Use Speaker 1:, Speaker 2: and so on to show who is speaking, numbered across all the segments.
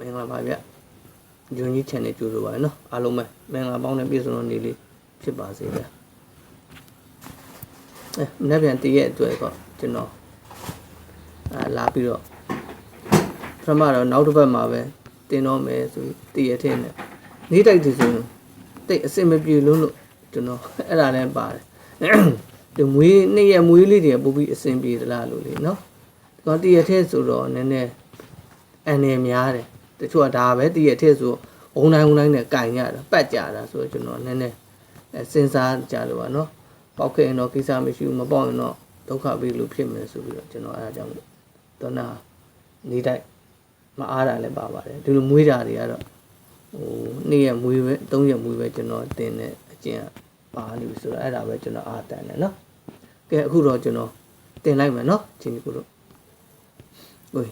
Speaker 1: မင်္ဂလာပါဗျဂျွန်ကြီး channel ကြိုဆိုပါရနော်အားလုံးပဲမင်္ဂလာပေါင်းနဲ့ပြည့်စုံတဲ့နေ့လေးဖြစ်ပါစေဗျအဲမနေ့ပြန်တည့်ရဲ့အတွက်တော့ကျွန်တော်အာလာပြီးတော့ပထမတော့နောက်တစ်ပတ်မှာပဲတင်တော့မယ်ဆိုပြီးတည့်ရတဲ့နဲ့နေ့တိုက်ဒီဆိုရင်တိတ်အစင်မပြေလို့လို့ကျွန်တော်အဲ့ဒါလည်းပါတယ်ဒီမွေးနေ့ရက်မွေးလေးတွေပို့ပြီးအစင်ပြေသလားလို့လေနော်ဒီကောင်တည့်ရတဲ့ဆိုတော့နည်းနည်းအန်နေများတယ် တချို့ကဒါပဲတည့်ရတဲ့ဆိုအုံတိုင်းအုံတိုင်းနဲ့ကင်ရတာပတ်ကြတာဆိုတော့ကျွန်တော်နည်းနည်းအဲစဉ်းစားကြလို့ပါနော်ပေါက်ခဲ့ရင်တော့ကိစ္စမရှိဘူးမပေါက်ရင်တော့ဒုက္ခပေးလို့ဖြစ်မယ်ဆိုပြီးတော့ကျွန်တော်အဲအကြောင်းတော့နာနေတိုက်မအားတာလည်းပါပါတယ်ဒီလိုမွေးတာတွေကတော့ဟိုနေ့ရက်မွေးပဲ၃ရက်မွေးပဲကျွန်တော်တင်တဲ့အကျင့်ကပါနေပြီဆိုတော့အဲ့ဒါပဲကျွန်တော်အားတန်တယ်နော်ကဲအခုတော့ကျွန်တော်တင်လိုက်မယ်နော်ချင်းကြီးကိုတို့ဟို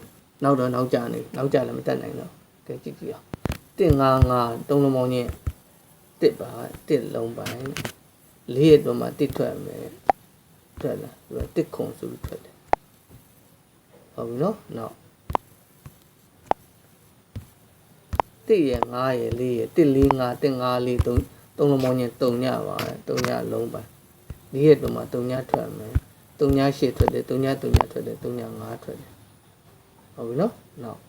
Speaker 1: နောက်တော့နောက်ကြနေနောက်ကြလည်းမတက်နိုင်တော့ ကဲကြည့်ကြည့်အောင်တင်ငါငါသုံးလုံးပေါင်းချင်းတစ်ပါတစ်လုံးပိုင်းလေးရက်တော့မှတစ်ထွက်မယ်ထွက်လာဒီကတစ်ခုံဆိုပြီးထွက်တယ်ဟုတ်ပြီနော်နောက်တစ်ရငါရလေးရတစ်လေးငါတစ်ငါလေးသုံးသုံးလုံးပေါင်းချင်းတုံညပါတယ်တုံညလုံးပိုင်းလေးရက်တော့မှတုံညထွက်မယ်တုံညရှစ်ထွက်တယ်တုံညတုံညထွက်တယ်တုံညငါထွက်တယ်ဟုတ်ပြီနော်နောက်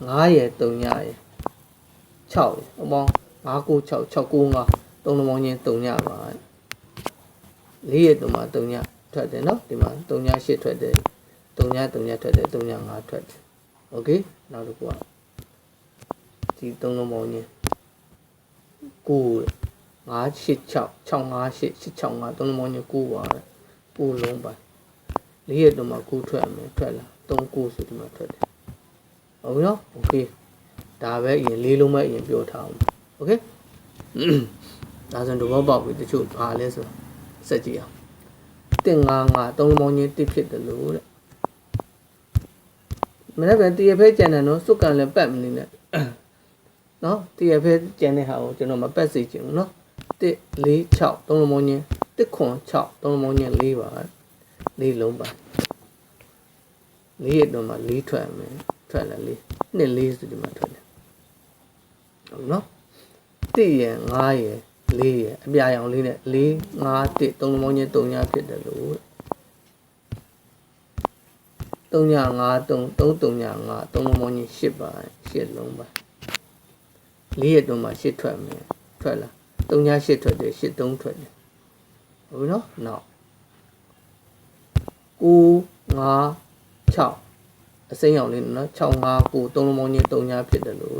Speaker 1: 9ရယ်3ရယ်6ရယ်အပေါင်း9 9 6 6 9 5သုံးလုံးပေါင်းချင်း3ညပါ4ရယ်တုံးမှာ3ညထွက်တယ်နော်ဒီမှာ3ည8ထွက်တယ်3ည3ညထွက်တယ်3ည5ထွက်တယ်โอเคနောက်တစ်ခုကဒီသုံးလုံးပေါင်းချင်း9 5 8 6 6 5 8 8 6 5သုံးလုံးပေါင်းချင်း9ပါတယ်9လုံးပါလေးရက်တော့မှ9ထွက်မယ်ထွက်လာ3 9ဆိုဒီမှာထွက်တယ် ဟုတ်ပြီနော်โอเคဒါပဲအရင်လေးလုံးပဲအရင်ပြောထားအောင်โอเคဒါဆိုတော့ပေါက်ပြီတချို့ဘာလဲဆိုစက်ကြည့်အောင်တင်ငါငါသုံးလုံးပေါင်းချင်းတစ်ဖြစ်တယ်လို့တဲ့မနေ့ကတရဖဲကြံတယ်နော်စုတ်ကန်လည်းပတ်မနေနဲ့နော်တရဖဲကြံတဲ့ဟာကိုကျွန်တော်မပတ်စေချင်ဘူးနော်1 4 6သုံးလုံးပေါင်းချင်း1ခွန်6သုံးလုံးပေါင်းချင်း4ပါလေးလုံးပါလေးရက်တော့မှလေးထွက်မယ် ထွက်လာလေးနှစ်လေးဆိုဒီမှာထွက်တယ်ဟုတ်နော်တစ်ရယ်ငါးရယ်လေးရယ်အပြာရောင်လေးနဲ့လေးငါးတစ်သုံးလုံးပေါင်းချင်း၃ညဖြစ်တယ်လို့3ည5 3 3 3ည5 3လုံးပေါင်းချင်း8ပါ8လုံးပါလေးရက်တော့မှ8ထွက်မယ်ထွက်လာ3ည8ထွက်တယ်8 3ထွက်တယ်ဟုတ်ပြီနော်နောက်9 5 6 အစိမ်းရောင်လေးနော်6 5 9သုံးလုံးပေါင်းချင်း3ညဖြစ်တယ်လို့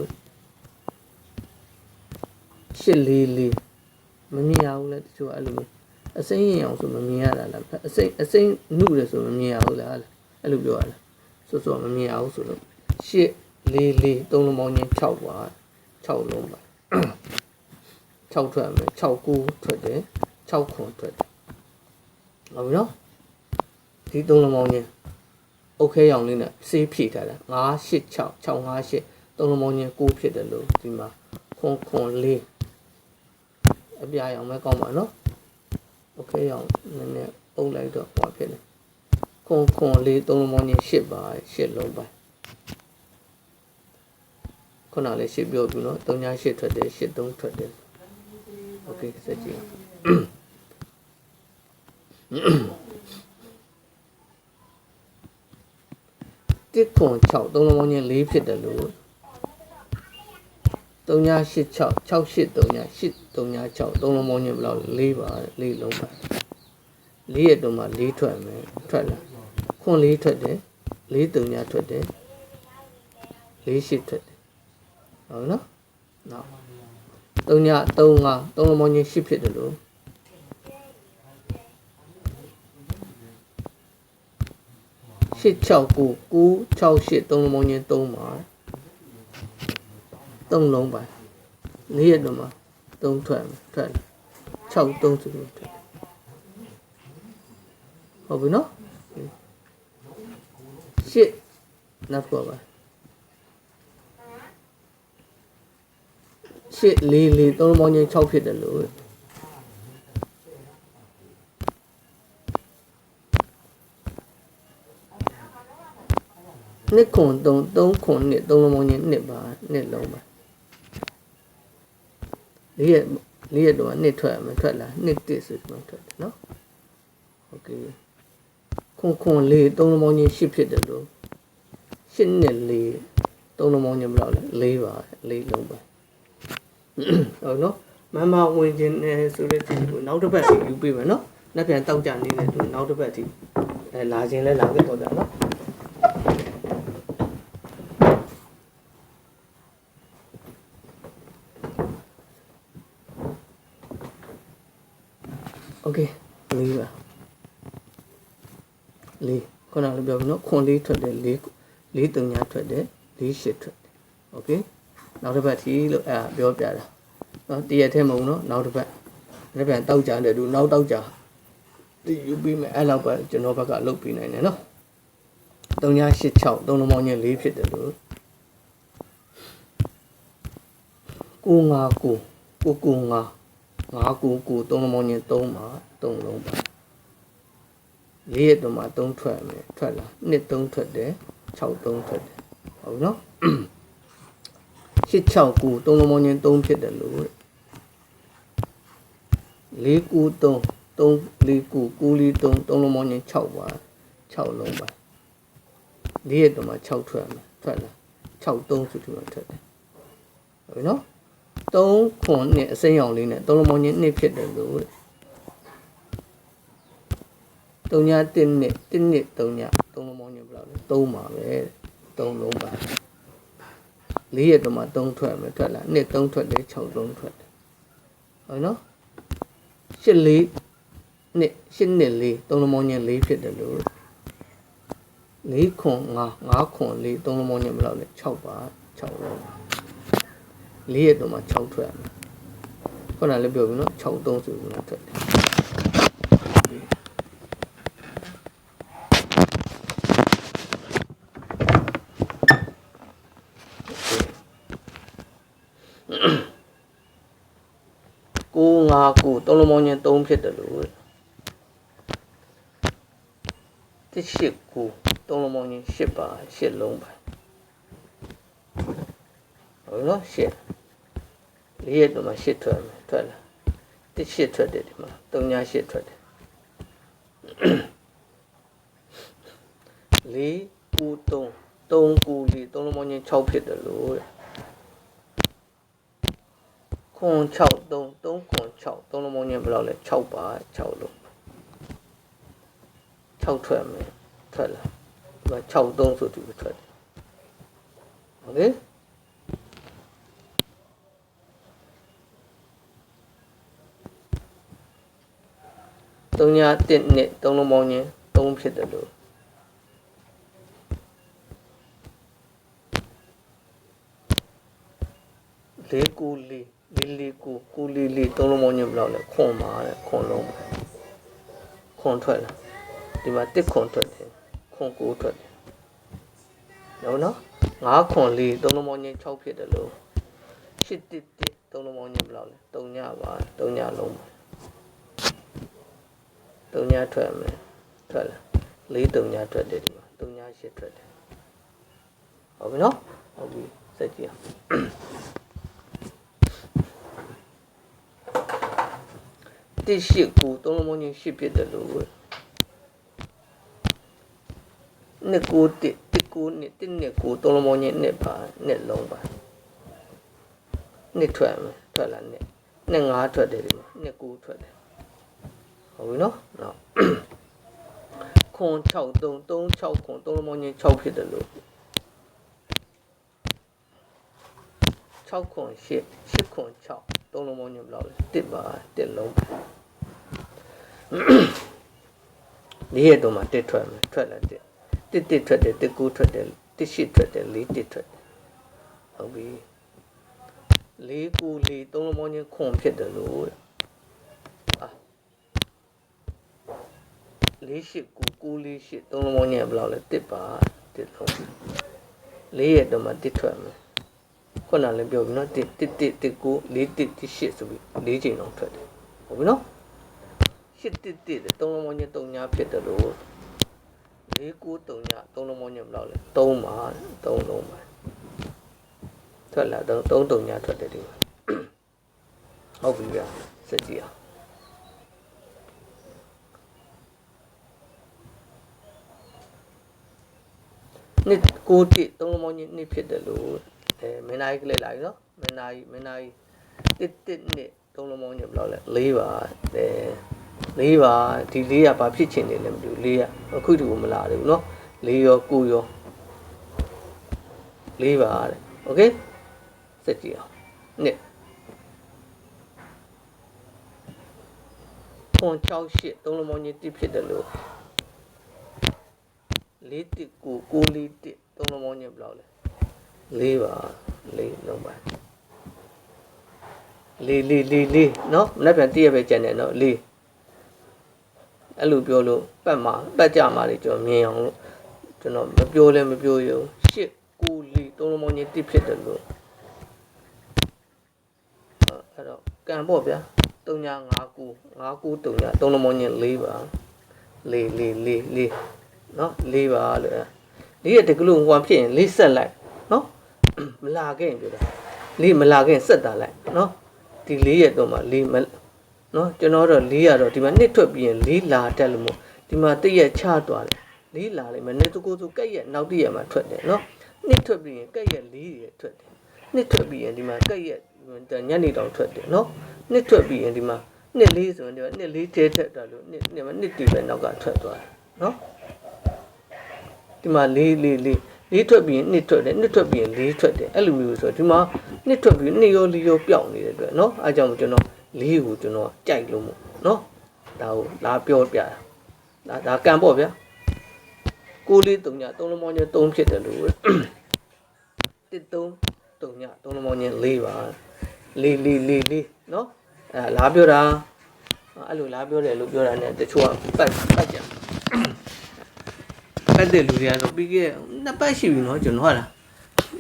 Speaker 1: 8 4 4မမြင်ရဘူးလေတချို့အဲ့လိုမျိုးအစိမ်းရောင်ဆိုမမြင်ရတာလားအစိမ်းအစိမ်းနုတယ်ဆိုမမြင်ရဘူးလားအဲ့လိုပြောရလားဆိုဆိုမမြင်ရဘူးဆိုလို့8 4 4သုံးလုံးပေါင်းချင်း6ပါ6လုံးပါ6ထွက်မယ်6 9ထွက်တယ်6ခွန်ထွက်တယ်ဟုတ်ပြီနော်ဒီသုံးလုံးပေါင်းချင်း အုတ်ခဲရောင်လေးနဲ့ဆေးဖြည့်ထားတာ9 8 6 6 5 8သုံးလုံးပေါင်းချင်း9ဖြစ်တယ်လို့ဒီမှာခွန်ခွန်လေးအပြာရောင်ပဲကောင်းပါနော်โอเคရောင်နည်းနည်းအုပ်လိုက်တော့ဟောဖြစ်တယ်ခွန်ခွန်လေးသုံးလုံးပေါင်းချင်း8ပါ8လုံးပါခုနလေးရှင်းပြောပြီနော်3ည8ထွက်တယ်8 3ထွက်တယ်โอเคစကြည့် တစ်ခွန်6သုံးလုံးပေါင်းချင်း4ဖြစ်တယ်လို့3ည8 6 6 8 3ည8 3ည6သုံးလုံးပေါင်းချင်းဘယ်လောက်4ပါ4လုံးပါ4ရက်တော့မှ4ထွက်မယ်ထွက်လာခွန်4ထွက်တယ်4 3ညထွက်တယ်4 8ထွက်တယ်ဟုတ်နော်နောက်3ည3 5သုံးလုံးပေါင်းချင်း8ဖြစ်တယ်လို့ ရှစ်6 9 9 6 8သုံးလုံးပေါင်းချင်း3ပါ3လုံးပါ၄ရက်တော့မှ3ထွက်မယ်ထွက်6 3ဆိုပြီးထွက်ဟုတ်ပြီနော်ရှစ်နောက်တော့ပါရှစ်လေးလေးသုံးလုံးပေါင်းချင်း6ဖြစ်တယ်လို့ န နှစ်ခွန်3 3ခွန်နှစ်3လုံးပေါင်းချင်းနှစ်ပါနှစ်လုံးပါလေးရက်လေးရက်တော့နှစ်ထွက်မထွက်လားနှစ်တစ်ဆိုဒီမှာထွက်တယ်နော်โอเคခွန်ခွန်လေး3လုံးပေါင်းချင်း10ဖြစ်တယ်လို့10နှစ်လေး3လုံးပေါင်းချင်းဘယ်လောက်လဲ4ပါ4လုံးပါဟုတ်နော်မမဝင်ခြင်းနဲ့ဆိုတဲ့ဒီကိုနောက်တစ်ပတ်စီယူပေးမယ်နော်နောက်ပြန်တောက်ကြနေတယ်သူနောက်တစ်ပတ်ထိအဲလာခြင်းလဲလာခဲ့တော့ကြနော် ် လေးခုနကလည်းပြောပြီနော်ခွန်လေးထွက်တယ်လေးလေးတုံညာထွက်တယ်လေးရှစ်ထွက်တယ်โอเคနောက်တစ်ပတ်ထီလို့အဲပြောပြတာနော်တရက်ထဲမဟုတ်နော်နောက်တစ်ပတ်တစ်ပတ်တောက်ကြတယ်သူနောက်တောက်ကြဒီယူပြီးမယ်အဲ့လောက်ပဲကျွန်တော်ဘက်ကလုတ်ပြီးနိုင်တယ်နော်တုံညာ86တုံလုံးပေါင်းချင်းလေးဖြစ်တယ်လို့ကိုငါကိုကိုကိုငါ ငါးကူကူသုံးလုံးပေါင်းချင်းသုံးပါသုံးလုံးပါ လေးရက်တော့မှသုံးထွက်မယ်ထွက်လာနှစ်သုံးထွက်တယ်6သုံးထွက်တယ်ဟုတ်နော်8 6ကူသုံးလုံးပေါင်းချင်းသုံးဖြစ်တယ်လို့လေးကူသုံးသုံးလေးကူကူလေးသုံးသုံးလုံးပေါင်းချင်း6ပါ6လုံးပါလေးရက်တော့မှ6ထွက်မယ်ထွက်လာ6သုံးဆိုဒီမှာထွက်တယ်ဟုတ်နော်3ခွန်နဲ့အစိမ်းရောင်လေးနဲ့သုံးလုံးပေါင်းချင်းနှစ်ဖြစ်တယ်လို့တဲ့ 3ည1နှစ်1နှစ်3ညသုံးလုံးပေါင်းချင်းဘယ်လောက်လဲ3ပါပဲ3လုံးပါ၄ရက်တော့မှ3ထွက်မယ်ထွက်လာနှစ်3ထွက်တယ်6 3ထွက်တယ်ဟုတ်နော်8လေးနှစ်8နှစ်လေးသုံးလုံးပေါင်းချင်း4ဖြစ်တယ်လို့၄ခွန်5 5ခွန်4သုံးလုံးပေါင်းချင်းဘယ်လောက်လဲ6ပါ6လုံးပါလေးရက်တော့မှ6ထွက်ရမယ်ခုနလည်းပြောပြီနော်6 3ဆိုပြီးတော့ထွက်တယ် ကိုငါကိုသုံးလုံးပေါင်းချင်း3ဖြစ်တယ်လို့တစ်ရှစ်ကိုသုံးလုံးပေါင်းချင်း8ပါ8လုံးပါဟုတ်နော်8လေးရက်တော့မှ8ထွက်မယ်ထွက်လာတစ်8ထွက်တယ်ဒီမှာ3ည8ထွက်တယ်လေးကူ3 3ကူလေး3လုံးပေါင်းချင်း6ဖြစ်တယ်လို့တဲ့ ခွန်6 3 3ခွန်6 3လုံးပေါင်းချင်းဘယ်လောက်လဲ6ပါ6လုံး6ထွက်မယ်ထွက်လာဒီမှာ6 3ဆိုသူထွက်တယ်โอเคသုံးညတစ်နှစ်သုံးလုံးပေါင်းချင်းသုံးဖြစ်တယ်လို့လေးကူလေးလေးလေးကူကူလေးလေး သုံးလုံးပေါင်းချင်းဘယ်လောက်လဲခွန်ပါတဲ့ခွန်လုံးခွန်ထွက်လာဒီမှာတစ်ခွန်ထွက်တယ်ခွန်ကိုထွက်တယ်နော်နော်ငါးခွန်လေးသုံးလုံးပေါင်းချင်း6ဖြစ်တယ်လို့ရှစ်တစ်တစ်သုံးလုံးပေါင်းချင်းဘယ်လောက်လဲ၃ညပါ၃ညလုံးပါ၃ညထွက်မယ်ထွက်လာ၄၃ညထွက်တယ်ဒီမှာ၃ည၈ထွက်တယ်ဟုတ်ပြီနော်ဟုတ်ပြီစက်ကြည့်အောင် တစ်ရှိကူသုံးလုံးပေါင်းချင်းရှစ်ဖြစ်တယ်လို့နှစ်ကိုတစ်တစ်ကိုနှစ်တစ်နှစ်ကိုသုံးလုံးပေါင်းချင်းနှစ်ပါနှစ်လုံးပါနှစ်ထွက်မယ်ထွက်လာနှစ်နှစ်ငါးထွက်တယ်ဒီမှာနှစ်ကိုထွက်တယ်ဟုတ်ပြီနော်နောက်ခွန်6 3 3 6ခွန်3လုံးပေါင်းချင်း6ဖြစ်တယ်လို့6ခွန်8 8ခွန်6 3လုံးပေါင်းချင်းဘယ်လောက်လဲ1ပါ1လုံးပါလေးရတော့မှ1ထွက်မယ်ထွက်လာ1 1 1ထွက်တယ်1 9ထွက်တယ်1 8ထွက်တယ်4 1ထွက်တယ်ဟုတ်ပြီလေးကူလေးသုံးလုံးပေါင်းချင်းခွန်ဖြစ်တယ်လို့တဲ့အာလေးရှိကူကူလေးရှိသုံးလုံးပေါင်းချင်းဘယ်လောက်လဲတစ်ပါတစ်လုံးလေးရတော့မှတစ်ထွက်မယ် ခုနလည်းပြောပြီနော်တစ်တစ်တစ်တစ်ကူလေးတစ်တစ်ရှိဆိုပြီးလေးချိန်တော့ထွက်တယ်ဟုတ်ပြီနော်ရှစ်တစ်တစ်သုံးလုံးပေါင်းချင်းသုံးညာဖြစ်တယ်လို့၄9 3ည3လုံးမောညဘယ်လောက်လဲ3ပါ3လုံးပါထွက်လာတော့3 3ညထွက်တယ်ဒီမှာဟုတ်ပြီဗျာစက်ကြည့်အောင်နှစ်ကိုတိသုံးလုံးမောင်းကြီးနှစ်ဖြစ်တယ်လို့ အဲမင်းသားကြီးကလေးလာပြီနော်မင်းသားကြီးမင်းသားကြီးတစ်တစ်နှစ်သုံးလုံးမောင်းကြီးဘယ်လောက်လဲ၄ပါအဲ၄ပါဒီ၄ကဘာဖြစ်ချင်နေလဲမသိဘူး၄ကအခုတည်းကမလာသေးဘူးနော်၄ရော9ရော၄ပါတဲ့โอเคစက်ကြည့်အောင်နှစ်ခွန်6 8သုံးလုံးမောင်းကြီးတစ်ဖြစ်တယ်လို့လေးတစ်ကိုကိုလေးတစ်သုံးလုံးမောင်းကြီးဘယ်လောက်လဲ ၄ပါ၄လုံးပါလေးလေးလေးလေးနော်မနေ့ပြန်တည့်ရပဲကြံတယ်နော်လေးအဲ့လိုပြောလို့ပတ်မှာပတ်ကြမှာလေကျွန်တော်မြင်အောင်လို့ကျွန်တော်မပြောလဲမပြောရုံရှစ်ကိုလေးသုံးလုံးမောင်းကြီးတစ်ဖြစ်တယ်လို့အဲ့တော့ကံပေါ့ဗျာ3ည5ကူ5ကူ3ညသုံးလုံးမောင်းကြီး4ပါလေးလေးလေးလေးနော်4ပါလို့လေးရတကလို့ဟိုဖြစ်ရင်လေးဆက်လိုက်နော် မလာခဲ့ရင်ပြောတာလေးမလာခဲ့ရင်ဆက်တာလိုက်နော်ဒီလေးရတော့မှလေးမနော်ကျွန်တော်တော့လေးရတော့ဒီမှာနှစ်ထွက်ပြီးရင်လေးလာတက်လို့မို့ဒီမှာတည့်ရချသွားတယ်လေးလာလိုက်မယ်နှစ်တကူစုကက်ရက်နောက်တည့်ရမှာထွက်တယ်နော်နှစ်ထွက်ပြီးရင်ကက်ရက်လေးရထွက်တယ်နှစ်ထွက်ပြီးရင်ဒီမှာကက်ရက်ညနေတောင်ထွက်တယ်နော်နှစ်ထွက်ပြီးရင်ဒီမှာနှစ်လေးဆိုရင်ဒီမှာနှစ်လေးထဲထက်တော့လို့နှစ်နှစ်နှစ်တီပဲနောက်ကထွက်သွားတယ်နော်ဒီမှာလေးလေးလေး လေးထွက်ပြီးရင်နှစ်ထွက်တယ်နှစ်ထွက်ပြီးရင်လေးထွက်တယ်အဲ့လိုမျိုးဆိုတော့ဒီမှာနှစ်ထွက်ပြီးနှစ်ရောလေးရောပျောက်နေတဲ့အတွက်เนาะအားကြောင့်ကျွန်တော်လေးကိုကျွန်တော်ကြိုက်လို့မို့เนาะဒါကိုလာပြောပြတာဒါဒါကံပေါ့ဗျာကိုလေးတုံညာသုံးလုံးမောင်းချင်းသုံးဖြစ်တယ်လို့တစ်သုံးတုံညာသုံးလုံးမောင်းချင်းလေးပါလေးလေးလေးလေးเนาะအဲလာပြောတာအဲ့လိုလာပြောတယ်လို့ပြောတာ ਨੇ တချို့ကပတ်ပတ်ကြ ပတ်တဲ့လူတွေကတော့ပြီးခဲ့နှစ်ပတ်ရှိပြီနော်ကျွန်တော်ကလား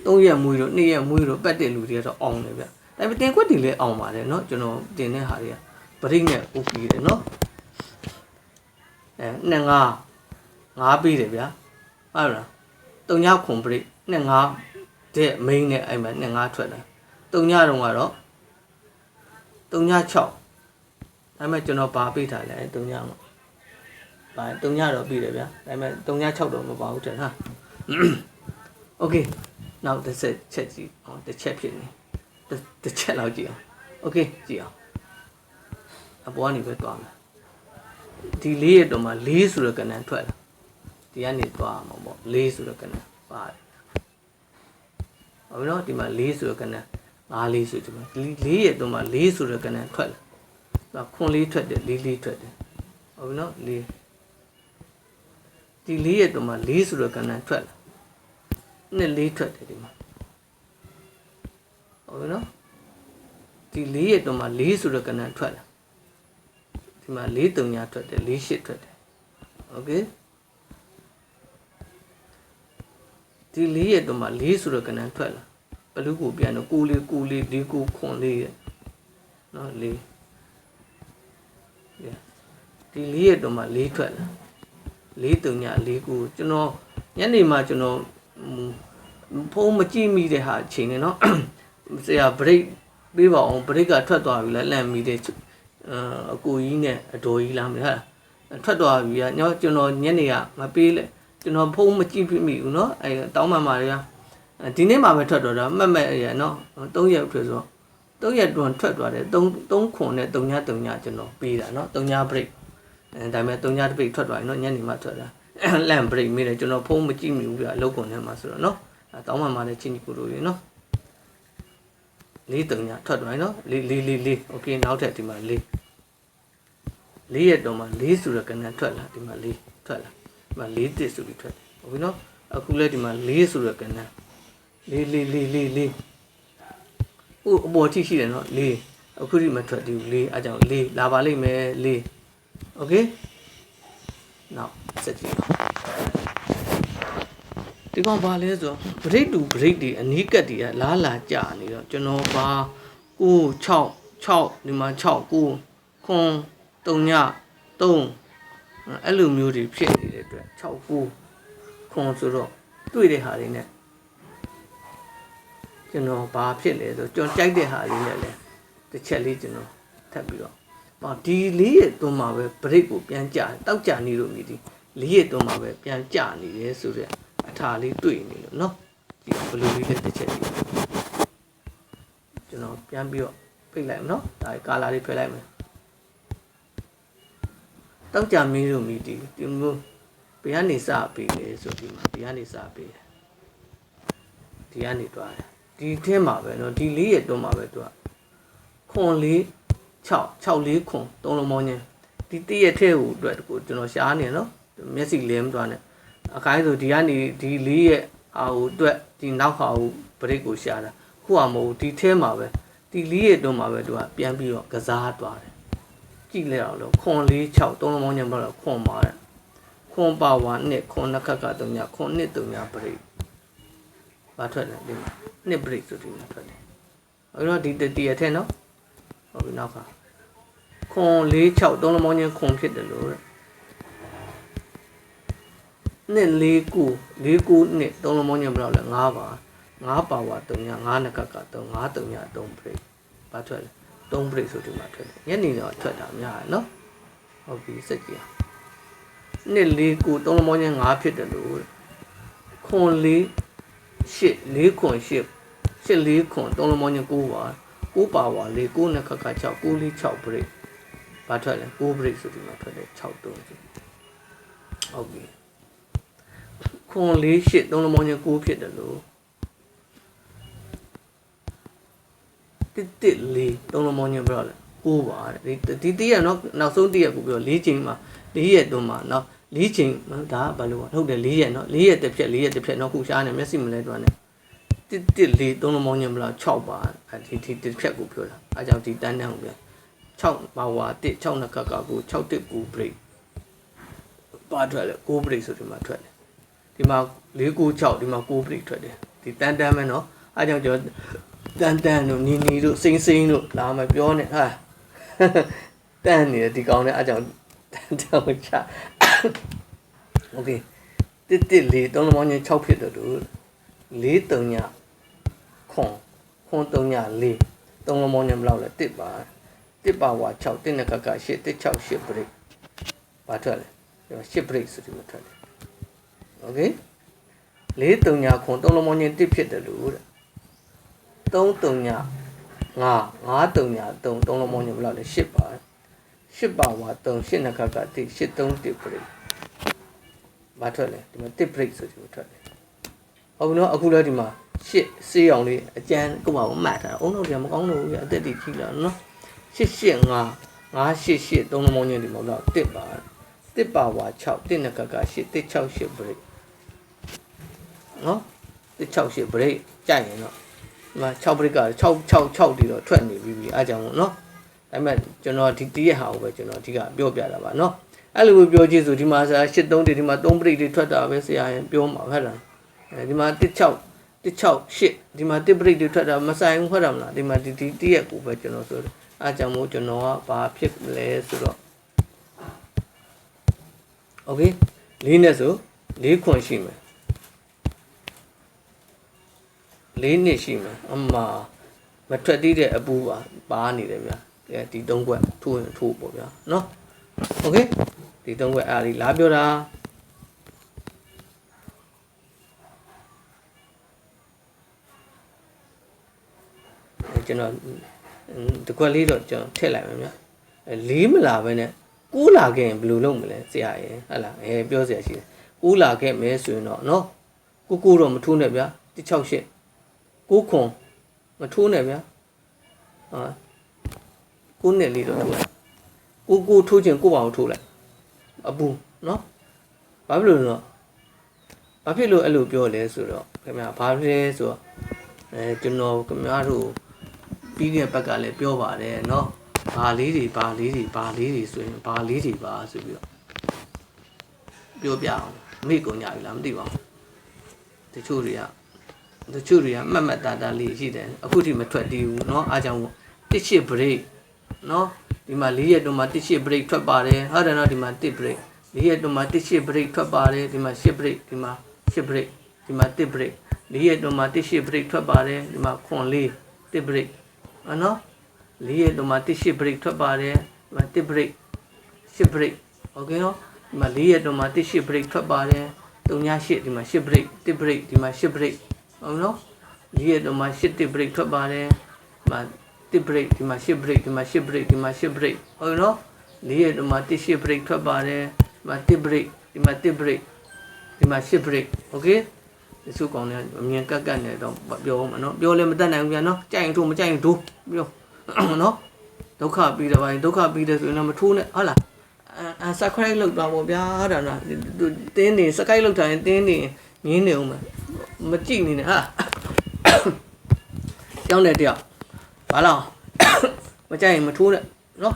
Speaker 1: ၃ရက်မွေးတော့၂ရက်မွေးတော့ပတ်တဲ့လူတွေကတော့အောင်တယ်ဗျဒါပေမဲ့တင်ခွက်တင်လဲအောင်ပါတယ်နော်ကျွန်တော်တင်တဲ့ဟာတွေကပရိတ်နဲ့ OK တယ်နော်အဲနှစ်ငါးငါးပေးတယ်ဗျာဟုတ်လား၃ညခွန်ပရိတ်နှစ်ငါးတဲ့ main နဲ့အဲ့မှာနှစ်ငါးထွက်တယ်၃ညတုန်းကတော့၃ည6ဒါပေမဲ့ကျွန်တော်ပါပေးထားလဲ၃ညမှာ ပါတုံညတော့ပြီးတယ်ဗျာဒါပေမဲ့တုံည6တော့မပါဘူးတဲ့ဟာ Okay နောက်တစ်ချက်ချက်ကြည့်အောင်တစ်ချက်ဖြစ်နေတစ်ချက်လောက်ကြည့်အောင် Okay ကြည့်အောင်အပေါ်ကနေပဲသွားမယ်ဒီ၄ရက်တော့မှ၄ဆိုတဲ့ကဏ္ဍထွက်လာဒီကနေသွားမှာပေါ့၄ဆိုတဲ့ကဏ္ဍပါတယ်ဟုတ်ပြီနော်ဒီမှာ၄ဆိုတဲ့ကဏ္ဍ၅၄ဆိုဒီမှာဒီ၄ရက်တော့မှ၄ဆိုတဲ့ကဏ္ဍထွက်လာခွန်၄ထွက်တယ်၄၄ထွက်တယ်ဟုတ်ပြီနော်၄ ဒီ၄ရတော့မှ၄ဆိုတဲ့ကဏ္ဍထွက်လာနှစ်လေးထွက်တယ်ဒီမှာဟုတ်ပြီနော်ဒီ၄ရတော့မှ၄ဆိုတဲ့ကဏ္ဍထွက်လာဒီမှာ၄တုံညာထွက်တယ်၄ရှစ်ထွက်တယ်โอเคဒီ၄ရတော့မှ၄ဆိုတဲ့ကဏ္ဍထွက်လာဘလူးကိုပြန်တော့ကိုလေးကိုလေး၄ကိုခွန်လေးရနော်၄ဒီ၄ရတော့မှ၄ထွက်လာ ၄တုံညာ၄ကိုကျွန်တော်ညနေမှကျွန်တော်ဖုန်းမကြည့်မိတဲ့ဟာအချိန်နေနော်ဆရာ break ပေးပါအောင် break ကထွက်သွားပြီလားလန့်မိတဲ့အကိုကြီးနဲ့အတော်ကြီးလားမဟုတ်လားထွက်သွားပြီကညကျွန်တော်ညနေကမပေးလဲကျွန်တော်ဖုန်းမကြည့်ပြမိဘူးเนาะအဲတောင်းမှန်ပါလေဒီနေ့မှပဲထွက်တော့တာမှတ်မှတ်ရเนาะ3ရက်ထွက်ဆို3ရက်တွန်ထွက်သွားတယ်3 3ခွန်နဲ့3ည3ညကျွန်တော်ပေးတာเนาะ3ည break အဲဒါပေမဲ့3ည break ထွက်သွားပြီเนาะညနေမှထွက်တာလန့် break မိတယ်ကျွန်တော်ဖုန်းမကြည့်မိဘူးပြအလုပ်ကုန်ထဲမှာဆိုတော့เนาะတောင်းမှန်ပါလေချင်းကြီးကိုလိုရေเนาะလေးတုံညာထွက်သွားပြီနော်လေးလေးလေးလေးโอเคနောက်ထပ်ဒီမှာလေးလေးရက်တော့မှလေးဆိုတဲ့ကဏ္ဍထွက်လာဒီမှာလေးထွက်လာဒီမှာလေးတစ်ဆိုပြီးထွက်တယ်ဟုတ်ပြီနော်အခုလဲဒီမှာလေးဆိုတဲ့ကဏ္ဍလေးလေးလေးလေးလေးဟိုအပေါ်ထိရှိတယ်နော်လေးအခုဒီမှာထွက်ဒီလေးအကြောင်းလေးလာပါလိမ့်မယ်လေး okay now စက်ကြည့်ဒီကောင်ဘာလဲဆိုတော့ break to break တွေအနီးကပ်တွေကလာလာကြာနေတော့ကျွန်တော်ပါ9 6 6ဒီမှာ6 9ခွန်3ည3အဲ့လိုမျိုးတွေဖြစ်နေတဲ့အတွက်6 9ခွန်ဆိုတော့တွေ့တဲ့ဟာတွေ ਨੇ ကျွန်တော်ဘာဖြစ်လဲဆိုတော့ကျွန်တော်ကြိုက်တဲ့ဟာလေးနဲ့လည်းတစ်ချက်လေးကျွန်တော်ထပ်ပြီးတော့ ဒီလေးရဲ့တွန်းမှာပဲ break ကိုပြန်ကြတောက်ကြနေလို့မြည်ဒီလေးရဲ့တွန်းမှာပဲပြန်ကြနေတယ်ဆိုတဲ့အထာလေးတွေ့နေလို့เนาะဒီဘယ်လိုလေးလဲတစ်ချက်လေးကျွန်တော်ပြန်ပြီးတော့ပိတ်လိုက်မယ်เนาะဒါကာလာလေးဖွဲ့လိုက်မယ်တောက်ကြမင်းတို့မြည်ဒီဒီမျိုးဘယ်ကနေစပေးလဲဆိုဒီမှာဒီကနေစပေးတယ်ဒီကနေတွားတယ်ဒီထဲမှာပဲเนาะဒီလေးရဲ့တွန်းမှာပဲသူကခွန်လေး 6 6လေးခွန်သုံးလုံးမောင်းချင်းဒီတည့်ရဲ့ထဲကိုအတွက်ကိုကျွန်တော်ရှားနေနော်မျက်စိလင်းမသွားနဲ့အခိုင်းဆိုဒီကနေဒီလေးရဲ့အာဟိုအတွက်ဒီနောက်ဟာဟိုဘရိတ်ကိုရှားတာခုကမဟုတ်ဒီထဲမှာပဲဒီလေးရဲ့တွန်းမှာပဲသူကပြန်ပြီးတော့ကစားသွားတယ်ကြည့်လိုက်အောင်လို့ခွန်လေး6သုံးလုံးမောင်းချင်းဘာလို့ခွန်ပါတယ်ခွန်ပါဝါနှစ်ခွန်နှစ်ခက်ကတုံညာခွန်နှစ်တုံညာဘရိတ်ဘာထွက်လဲဒီမှာနှစ်ဘရိတ်ဆိုဒီမှာထွက်တယ်အဲ့တော့ဒီတတည့်ရဲ့ထဲနော် ဟုတ်ပြီနောက်ကခွန်၄6သုံးလုံးမောင်းချင်းခွန်ဖြစ်တယ်လို့တဲ့နှစ်၄9၄9နှစ်သုံးလုံးမောင်းချင်းဘယ်လောက်လဲ9ပါ9ပါဝါ3ည9နကက3 9 3ည3 break ဘာထွက်လဲ3 break ဆိုဒီမှာထွက်တယ်ညနေတော့ထွက်တာများတယ်နော်ဟုတ်ပြီစက်ကြည့်နှစ်၄9သုံးလုံးမောင်းချင်း9ဖြစ်တယ်လို့တဲ့ခွန်၄8 4ခွန်8 8 4ခွန်သုံးလုံးမောင်းချင်း9ပါ 9ပါဝါ၄9နကက6 9လေး6 break ဘာထွက်လဲ9 break ဆိုဒီမှာထွက်တယ်6 3ဆိုဟုတ်ပြီခွန်၄ရှစ်သုံးလုံးမောင်းချင်း9ဖြစ်တယ်လို့တစ်တစ်လေးသုံးလုံးမောင်းချင်းဘယ်တော့လဲ9ပါတဲ့ဒီဒီတည့်ရနော်နောက်ဆုံးတည့်ရကိုပြော၄ချိန်မှာ၄ရက်တွန်းမှာနော်၄ချိန်ဒါကဘာလို့ဟုတ်တယ်၄ရက်နော်၄ရက်တစ်ဖြက်၄ရက်တစ်ဖြက်နော်ခုရှားနေမျက်စိမလဲတွန်းနေ တစ်တစ်လေးသုံးလုံးမောင်းချင်းဘယ်လောက်6ပါဒီဒီတစ်ဖြက်ကိုပြောတာအဲကြောင့်ဒီတန်းတန်းကိုပြော6ပါဝါ1 6နှစ်ခက်ကကို6တစ်9 break ပါထွက်လဲ9 break ဆိုဒီမှာထွက်တယ်ဒီမှာ496ဒီမှာ9 break ထွက်တယ်ဒီတန်းတန်းပဲเนาะအဲကြောင့်ကျွန်တော်တန်းတန်းတို့နီနီတို့စိမ့်စိမ့်တို့လာမပြောနဲ့ဟာတန်းနေတယ်ဒီကောင်နဲ့အဲကြောင့်တန်းတန်းကိုချโอเคတစ်တစ်လေးသုံးလုံးပေါင်းချင်း6ဖြစ်တယ်တို့ 4 3ညခွန်ခွန်3ည4သုံးလုံးပေါင်းချင်းဘယ်လောက်လဲတစ်ပါတစ်ပါဝါ6တစ်နဲ့ကက8တစ်6 8 break ဘာထွက်လဲ8 break ဆိုဒီမှာထွက်တယ်โอเคလေးတုံညာခွန်သုံးလုံးမင်းတစ်ဖြစ်တယ်လို့တဲ့သုံးတုံညာငါငါတုံညာသုံးသုံးလုံးမင်းဘယ်လောက်လဲ10ပါ10ပါဝါ3 10နှစ်ခါကတိ10 3 1 break ဘာထွက်လဲဒီမှာ1 break ဆိုဒီမှာထွက်တယ် ဟုတ်ပြီနော်အခုလည်းဒီမှာ10စေးအောင်လေးအကျန်းကိုမအောင်မှတ်ထားတာအုံတော့ပြန်မကောင်းလို့ရအသက်တည်ကြည့်လာနော်10 10 5 5 8 8သုံးလုံးမင်းဒီမှာဘယ်လောက်1ပါ1ပါဝါ6 1နှစ်ခါက8 1 6 8 break နော်168 break ကြိုက်ရင်တော့ဒီမှာ6 break က6 6 6တီတော့ထွက်နေပြီပြီအားကြောင့်မို့နော်ဒါပေမဲ့ကျွန်တော်ဒီတည့်ရဟာကိုပဲကျွန်တော်အဓိကပြောပြတာပါနော်အဲ့လိုပြောကြည့်ဆိုဒီမှာဆရာ83တီဒီမှာ3 break တွေထွက်တာပဲဆရာရင်ပြောမှာဟုတ်လား အဲဒီမှာ16 168ဒီမှာတစ်ပရိတ်တွေထွက်တာမဆိုင်ဘူးထွက်တာမလားဒီမှာဒီဒီတရက်ကိုပဲကျွန်တော်ဆိုတယ်အဲအကြောင်းမို့ကျွန်တော်ကဘာဖြစ်လဲဆိုတော့ okay လေးနဲ့ဆိုလေးခွန်ရှိမယ်လေးနှစ်ရှိမယ်အမမထွက်သေးတဲ့အပူပါပါနေတယ်ဗျာဒီ၃ခွက်ထိုးရင်ထိုးပေါ့ဗျာနော် okay ဒီ၃ခွက်အားလေးလာပြောတာ ကျွန်တော်ဒီခွက်လေးတော့ကျွန်တော်ထည့်လိုက်မယ်ဗျာလေးမလာပဲနဲ့ကိုးလာခဲ့ရင်ဘယ်လိုလုပ်မလဲဆရာရယ်ဟဟလားအဲပြောဆရာရှိတယ်ကိုးလာခဲ့မယ်ဆိုရင်တော့နော်ကိုကိုတော့မထိုးနဲ့ဗျာ168ကိုခွန်မထိုးနဲ့ဗျာဟာကိုနဲ့လေးတော့ထိုးလိုက်ကိုကိုထိုးခြင်းကိုပါအောင်ထိုးလိုက်အပူနော်ဘာဖြစ်လို့လဲဘာဖြစ်လို့အဲ့လိုပြောလဲဆိုတော့ခင်ဗျာဘာဖြစ်လဲဆိုတော့အဲကျွန်တော်ခင်ဗျားတို့ ပြီးတဲ့ဘက်ကလည်းပြောပါတယ်နော်ဘာလေးတွေဘာလေးတွေဘာလေးတွေဆိုရင်ဘာလေးတွေပါဆိုပြီးတော့ပြောပြအောင်မိကုန်ကြပြီလားမသိပါဘူးတချို့တွေကတချို့တွေကမှတ်မှတ်တာတာလေးရှိတယ်အခုထိမထွက်သေးဘူးเนาะအားကြောင့်တစ်ရှစ် break เนาะဒီမှာ၄ရက်တော့မှတစ်ရှစ် break ထွက်ပါတယ်ဟုတ်တယ်เนาะဒီမှာတစ် break လေးရက်အတွင်းမှာတစ်ရှစ် break ထွက်ပါတယ်ဒီမှာရှစ် break ဒီမှာရှစ် break ဒီမှာတစ် break လေးရက်အတွင်းမှာတစ်ရှစ် break ထွက်ပါတယ်ဒီမှာခွန်လေးတစ် break ဟုတ် နော်လေးရက်အတွင်းမှာတစ်ရှစ် break ထွက်ပါတယ်ဒီမှာတစ် break ရှစ် break โอเคနော်ဒီမှာလေးရက်အတွင်းမှာတစ်ရှစ် break ထွက်ပါတယ်တုံညာရှစ်ဒီမှာရှစ် break တစ် break ဒီမှာရှစ် break ဟုတ်နော်လေးရက်အတွင်းမှာရှစ်တစ် break ထွက်ပါတယ်ဒီမှာတစ် break ဒီမှာရှစ် break ဒီမှာရှစ် break ဒီမှာရှစ် break ဟုတ်နော်လေးရက်အတွင်းမှာတစ်ရှစ် break ထွက်ပါတယ်ဒီမှာတစ် break ဒီမှာတစ် break ဒီမှာရှစ် break โอเค တချို့ကောင်တွေအမြင်ကက်ကက်နေတော့ပြောအောင်မနော်ပြောလည်းမတတ်နိုင်ဘူးဗျာနော်ကြိုက်ရင်ထိုးမကြိုက်ရင်ဒိုးပြောနော်ဒုက္ခပြီးတဲ့ပိုင်းဒုက္ခပြီးတဲ့ဆိုရင်လည်းမထိုးနဲ့ဟုတ်လားအာ subscribe လုပ်သွားပေါ့ဗျာဟုတ်တယ်နော်တင်းနေ subscribe လုပ်ထားရင်တင်းနေငင်းနေအောင်မကြည့်နေနဲ့ဟာကြောင်းတဲ့တယောက်ဘာလောက်မကြိုက်ရင်မထိုးနဲ့နော်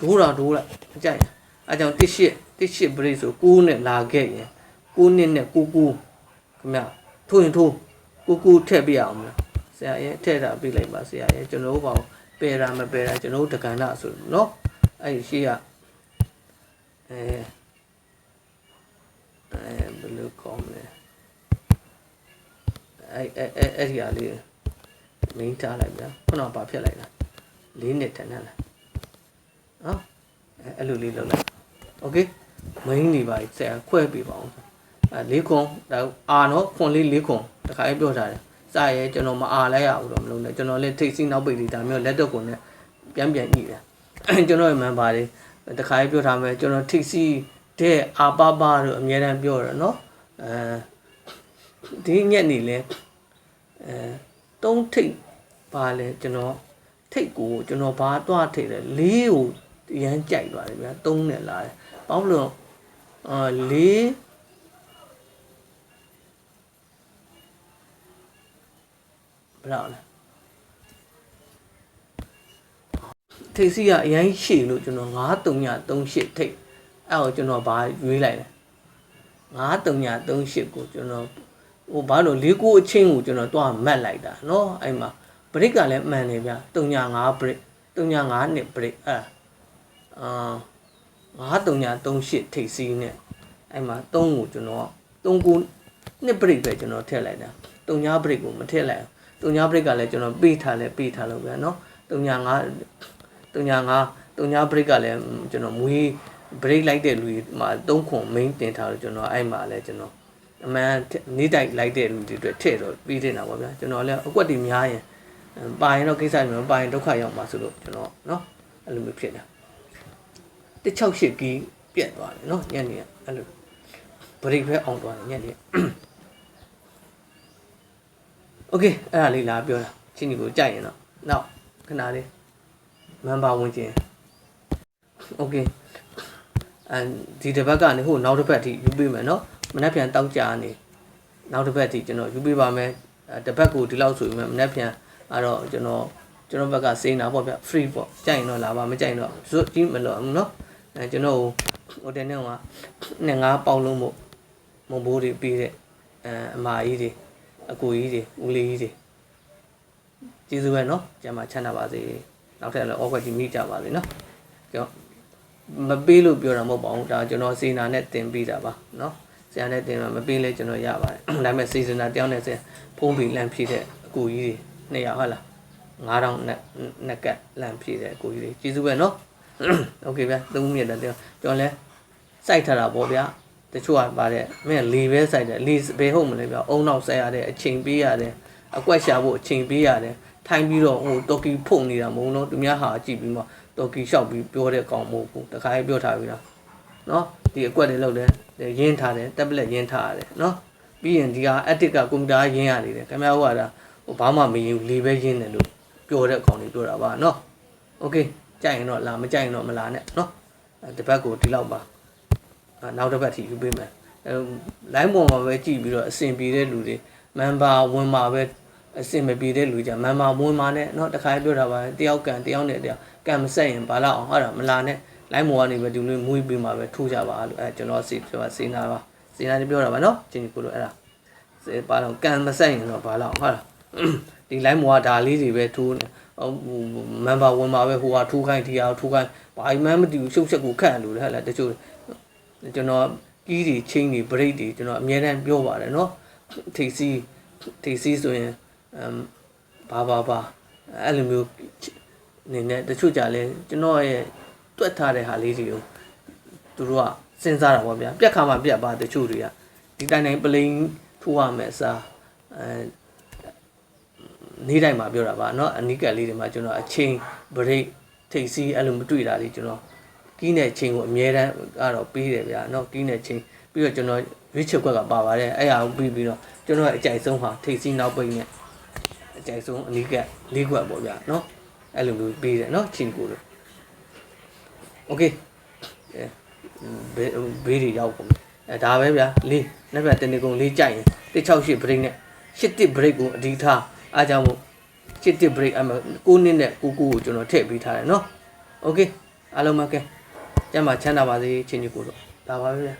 Speaker 1: ဒိုးတာဒိုးလိုက်မကြိုက်ရင်အဲကြောင့်တစ်ရှစ်တစ်ရှစ်ပရိဆိုကိုးနဲ့လာခဲ့ရင်ကိုးနှစ်နဲ့ကိုးကိုး ခင်ဗျထိုးရင်ထိုး9 9ထည့်ပြရအောင်မလားဆရာရဲ့ထည့်တာပြလိုက်ပါဆရာရဲ့ကျွန်တော်တို့ပေါ့ပယ်တာမပယ်တာကျွန်တော်တို့တက္ကနာဆိုနော်အဲ့ဒီရှိကအဲအဲဘယ်လိုကောင်းလဲအဲ့အဲ့အဲ့အဲ့ဒီအလေးမင်းထားလိုက်ဗျာခုနကဘာဖြစ်လိုက်လားလေးနှစ်တန်းလားနော်အဲ့လိုလေးလုပ်လိုက်โอเคမင်းနေပါဆရာခွဲပြပါအောင်အဲ လေးခွန်ဒါအာနော်ခွန်လေးလေးခွန်တခါပြောထားတယ်စရဲကျွန်တော်မအားလိုက်ရဘူးတော့မလုပ်နဲ့ကျွန်တော်လည်းထိတ်စီနောက်ပိတ်လေးဒါမျိုးလက်တော့ကုန်နဲ့ပြန်ပြန်ညှိတယ်ကျွန်တော်ရဲ့မန်ပါလေးတခါပြောထားမယ်ကျွန်တော်ထိတ်စီတဲ့အာပပတို့အများတန်းပြောရနော်အဲဒီညက်နေလဲအဲတုံးထိတ်ပါလဲကျွန်တော်ထိတ်ကိုကျွန်တော်ဘာတွားထိတ်လဲလေးကိုရမ်းကြိုက်သွားတယ်ဗျာတုံးနဲ့လာတယ်ဘာလို့အာလေး ဘယ်လောက်လဲထိတ်စီကအရင်ရှည်လို့ကျွန်တော်9338ထိတ်အဲ့တော့ကျွန်တော်ဘာရွေးလိုက်လဲ9338ကိုကျွန်တော်ဟိုဘာလို့၄ကိုအချင်းကိုကျွန်တော်တွားမတ်လိုက်တာเนาะအဲ့မှာ break ကလည်းမှန်တယ်ဗျ35 break 35နှစ် break အဲ့အာ9338ထိတ်စီနဲ့အဲ့မှာ3ကိုကျွန်တော်3ကိုနှစ် break ပဲကျွန်တော်ထည့်လိုက်တာ39 break ကိုမထည့်လိုက်အော င်39 break ကလည်းကျွန်တော်ပေးထားလဲပေးထားလို့ဗျာเนาะ35 35 39 break ကလည်းကျွန်တော်မွေး break လိုက်တဲ့လူတွေမှာ3ခွန် main တင်ထားလို့ကျွန်တော်အဲ့မှာလည်းကျွန်တော်အမှန်နေတိုက်လိုက်တဲ့လူတွေအတွက်ထည့်တော့ပြီးတင်တာပေါ့ဗျာကျွန်တော်လည်းအကွက်တွေများရင်ပါရင်တော့ကိစ္စတွေမပါရင်ဒုက္ခရောက်မှာဆိုလို့ကျွန်တော်เนาะအဲ့လိုမျိုးဖြစ်တာ168ကီးပြတ်သွားတယ်เนาะညနေအဲ့လို break ပဲအောင်သွားတယ်ညနေ โอเคအဲ့ဒါလေးလာပြောတာချင်းကြီးကိုကြိုက်ရင်တော့နောက်ခဏလေးမန်ပါဝင်ခြင်းโอเคအဲဒီတစ်ပတ်ကနေဟိုနောက်တစ်ပတ်အထိယူပေးမယ်เนาะမနေ့ပြန်တောက်ကြနေနောက်တစ်ပတ်အထိကျွန်တော်ယူပေးပါမယ်တစ်ပတ်ကိုဒီလောက်ဆိုရင်မနေ့ပြန်အဲ့တော့ကျွန်တော်ကျွန်တော်ဘက်ကစေးနာပေါ့ဗျ free ပေါ့ကြိုက်ရင်တော့လာပါမကြိုက်ရင်တော့ဇွတ်ကြီးမလို့ဘူးเนาะအဲကျွန်တော်ဟိုတနေ့ကနဲ့ငါးပေါင်လုံးမို့မုံဘိုးတွေပြီးတဲ့အဲအမာကြီးတွေ အကူကြီးတွေဦးလေးကြီးတွေကျေးဇူးပဲเนาะကျန်မှာချမ်းသာပါစေနောက်ထပ်လည်းအောက်ကွက်ကြီးမိကြပါစေเนาะကျွန်တော်မပေးလို့ပြောတာမဟုတ်ပါဘူးဒါကျွန်တော်စေနာနဲ့တင်ပေးတာပါเนาะဆရာနဲ့တင်မှာမပေးလဲကျွန်တော်ရပါတယ်ဒါပေမဲ့စေစနာတယောက်နဲ့ဆရာဖုံးပြီးလမ်းဖြည့်တဲ့အကူကြီးတွေနှစ်ယောက်ဟုတ်လား9000နဲ့နက်ကက်လမ်းဖြည့်တဲ့အကူကြီးတွေကျေးဇူးပဲเนาะโอเคဗျာသုံးမိနစ်တည်းကျွန်တော်လဲစိုက်ထားတာပေါ့ဗျာ တချို့ကပါတယ်မင်းလေပဲစိုက်တယ်လေဘယ်ဟုတ်မလဲဗျာအုံနောက်စိုက်ရတယ်အချိန်ပေးရတယ်အကွက်ရှာဖို့အချိန်ပေးရတယ်ထိုင်းပြီးတော့ဟိုတော်ကီဖုန်နေတာမဟုတ်တော့သူများဟာကြည့်ပြီးမှတော်ကီလျှောက်ပြီးပြောတဲ့ကောင်မဟုတ်ဘူးတခါရေးပြောထားပြီလားနော်ဒီအကွက်တွေလောက်တယ်ရင်းထားတယ်တက်ဘလက်ရင်းထားရတယ်နော်ပြီးရင်ဒီဟာ edit ကကွန်ပျူတာရင်းရနေတယ်ခင်ဗျားဟိုကဒါဟိုဘာမှမရင်းဘူးလေပဲရင်းတယ်လို့ပြောတဲ့ကောင်တွေပြောတာပါနော်โอเคကြိုက်ရင်တော့လာမကြိုက်ရင်တော့မလာနဲ့နော်ဒီဘက်ကိုဒီလောက်ပါ နောက်တစ်ဘက်ထိယူပေးမယ်အဲ line ပေါ်မှာပဲကြည့်ပြီးတော့အဆင်ပြေတဲ့လူတွေ member ဝင်မှာပဲအဆင်မပြေတဲ့လူကြ member ဝင်မှာနဲ့เนาะတခါပြောတာပါတယောက်ကန်တယောက်နဲ့တယောက်ကံမဆက်ရင်ဘာလို့အောင်ဟုတ်တာမလာနဲ့ line ပေါ်ကနေပဲဒီလိုမွေးပြီးမှာပဲထိုးကြပါလို့အဲကျွန်တော်စီပြောစေနာပါစေနာပြောတာပါเนาะချင်းကြီးကိုလို့အဲ့ဒါစေပါတော့ကံမဆက်ရင်တော့ဘာလို့ဟုတ်လားဒီ line ပေါ်ကဒါလေးတွေပဲထိုးနေဟို member ဝင်မှာပဲဟိုဟာထိုးခိုင်းဒီဟာထိုးခိုင်းဘာမှမသိဘူးရှုပ်ချက်ကိုခန့်လို့လေဟဲ့လားတချို့ ကျွန်တော်ကီးတွေချင်းတွေ break တွေကျွန်တော်အများတန်းပြောပါတယ်เนาะထိပ်စီးထိပ်စီးဆိုရင်အမ်ဘာဘာဘာအဲ့လိုမျိုးနေနဲ့တချို့ကြလဲကျွန်တော်ရဲ့တွက်ထားတဲ့ဟာလေးတွေကိုသူတို့ကစဉ်းစားတာပေါ့ဗျာပြက်ခါမှပြက်ပါတချို့တွေကဒီတိုင်းတိုင်းပလိန်ထိုးရမယ်အစားအဲနေ့တိုင်းမှာပြောတာပါเนาะအနိကက်လေးတွေမှာကျွန်တော်အချင်း break ထိပ်စီးအဲ့လိုမတွေ့တာလေးကျွန်တော် ကီးနဲ့ချင်းကိုအမြဲတမ်းကတော့ပေးတယ်ဗျာเนาะကီးနဲ့ချင်းပြီးတော့ကျွန်တော်ရွေးချယ်ခွက်ကပါပါတယ်အဲ့ဟာကိုပြီးပြီးတော့ကျွန်တော်ရဲ့အကြိုက်ဆုံးဟာထိတ်စီးနောက်ပိတ်နဲ့အကြိုက်ဆုံးအနီးကပ်လေးခွက်ပေါ့ဗျာเนาะအဲ့လိုမျိုးပေးတယ်เนาะချင်းကိုလို့โอเคအဲဘေးဘေးတွေရောက်ကုန်ပြီအဲဒါပဲဗျာလေးနှစ်ပြတ်တင်နေကုန်လေးကြိုက်ရင်168 break နဲ့81 break ကိုအဒီထားအားကြောင့်မို့81 break အမ9နှစ်နဲ့99ကိုကျွန်တော်ထည့်ပေးထားတယ်เนาะโอเคအားလုံးပါကဲ ကျမ်းမှာချမ်းသာပါစေချင်းကြီးကိုတော့ဒါပါပဲဗျာ